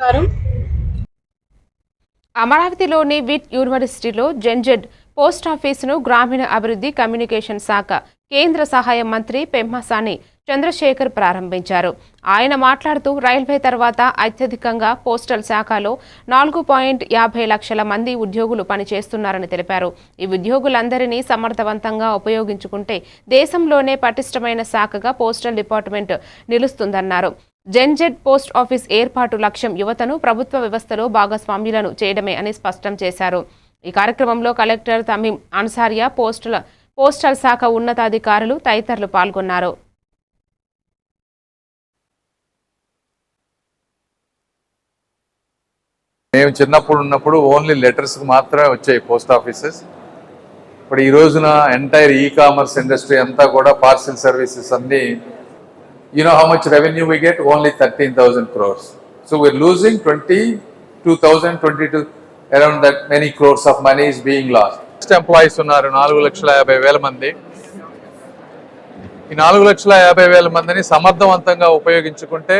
నమస్కారం. అమరావతిలోని విట్ యూనివర్సిటీలో జెన్జెడ్ పోస్ట్ ఆఫీసును గ్రామీణ అభివృద్ధి కమ్యూనికేషన్ శాఖ కేంద్ర సహాయ మంత్రి పెమ్మసాని చంద్రశేఖర్ ప్రారంభించారు. ఆయన మాట్లాడుతూ రైల్వే తర్వాత అత్యధికంగా పోస్టల్ శాఖలో నాలుగు పాయింట్ యాభై లక్షల మంది ఉద్యోగులు పనిచేస్తున్నారని తెలిపారు. ఈ ఉద్యోగులందరినీ సమర్థవంతంగా ఉపయోగించుకుంటే దేశంలోనే పటిష్టమైన శాఖగా పోస్టల్ డిపార్ట్మెంట్ నిలుస్తుందన్నారు. జెన్జెడ్ పోస్ట్ ఆఫీస్ ఏర్పాటు లక్ష్యం యువతను ప్రభుత్వ వ్యవస్థలో భాగస్వామ్యులను చేయడమే అని స్పష్టం చేశారు. ఈ కార్యక్రమంలో కలెక్టర్ తమీం అన్సారియా పోస్టుల పోస్టల్ శాఖ ఉన్నతాధికారులు తదితరులు పాల్గొన్నారు. మేము చిన్నప్పుడు ఉన్నప్పుడు ఓన్లీ లెటర్స్ మాత్రమే వచ్చాయి పోస్ట్ ఆఫీసెస్. ఇప్పుడు ఈ రోజున ఎంటైర్ ఈ కామర్స్ ఇండస్ట్రీ అంతా కూడా పార్సిల్ సర్వీసెస్ అన్ని you know how much revenue we get only thirteen thousand crores so we're losing twenty two thousand twenty two around that many crores of money is being lost employees ఉన్నారు నాలుగు లక్షల యాభై వేల మంది. ఈ నాలుగు లక్షల యాభై వేల మందిని సమర్థవంతంగా ఉపయోగించుకుంటే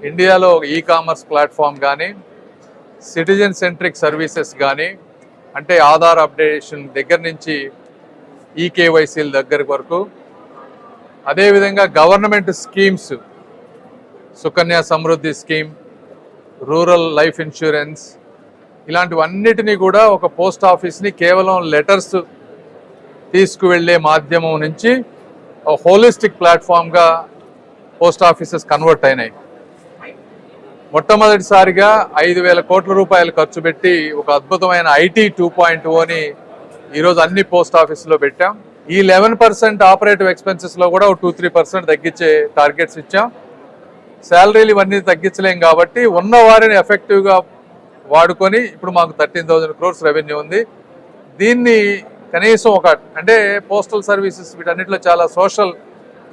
ఇండియాలో ఈ కామర్స్ ప్లాట్ఫామ్ కానీ సిటిజన్ సెంట్రిక్ సర్వీసెస్ కానీ అంటే ఆధార్ అప్డేషన్ దగ్గర నుంచి ఈకేవైసీల దగ్గర వరకు అదేవిధంగా government schemes Sukanya Samriddhi scheme rural life insurance ఇలాంటివన్నిటినీ కూడా ఒక పోస్ట్ ఆఫీస్ని కేవలం లెటర్స్ తీసుకువెళ్ళే మాధ్యమం నుంచి హోలిస్టిక్ ప్లాట్ఫామ్గా పోస్ట్ ఆఫీసెస్ కన్వర్ట్ అయినాయి. మొట్టమొదటిసారిగా ఐదు వేల కోట్ల రూపాయలు ఖర్చు పెట్టి ఒక అద్భుతమైన ఐటీ టూ పాయింట్ ఓని ఈరోజు అన్ని పోస్ట్ ఆఫీసులో పెట్టాం. ఈ లెవెన్ పర్సెంట్ ఆపరేటివ్ ఎక్స్పెన్సెస్లో కూడా ఒక టూ త్రీ పర్సెంట్ తగ్గించే టార్గెట్స్ ఇచ్చాం. శాలరీలు ఇవన్నీ తగ్గించలేం కాబట్టి ఉన్న వారిని ఎఫెక్టివ్గా వాడుకొని ఇప్పుడు మాకు థర్టీన్ థౌజండ్ క్రోర్స్ రెవెన్యూ ఉంది. దీన్ని కనీసం ఒక అంటే పోస్టల్ సర్వీసెస్ వీటన్నిటిలో చాలా సోషల్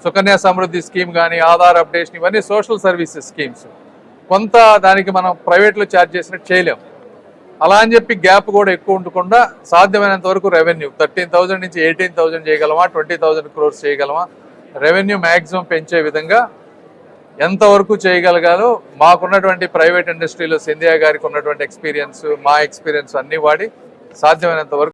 సుకన్య సమృద్ధి స్కీమ్ కానీ ఆధార్ అప్డేషన్ ఇవన్నీ సోషల్ సర్వీసెస్ స్కీమ్స్. కొంత దానికి మనం ప్రైవేట్లో ఛార్జ్ చేసినట్టు చేయలేం. అలా అని చెప్పి గ్యాప్ కూడా ఎక్కువ ఉండకుండా సాధ్యమైనంత వరకు రెవెన్యూ. థర్టీన్ థౌజండ్ నుంచి ఎయిటీన్ థౌజండ్ చేయగలమా? ట్వంటీ థౌజండ్ క్రోర్స్ చేయగలమా? రెవెన్యూ మ్యాక్సిమం పెంచే విధంగా ఎంతవరకు చేయగలగాలో మాకున్నటువంటి ప్రైవేట్ ఇండస్ట్రీలో సింధియా గారికి ఉన్నటువంటి ఎక్స్పీరియన్స్ మా ఎక్స్పీరియన్స్ అన్ని వాడి సాధ్యమైనంత వరకు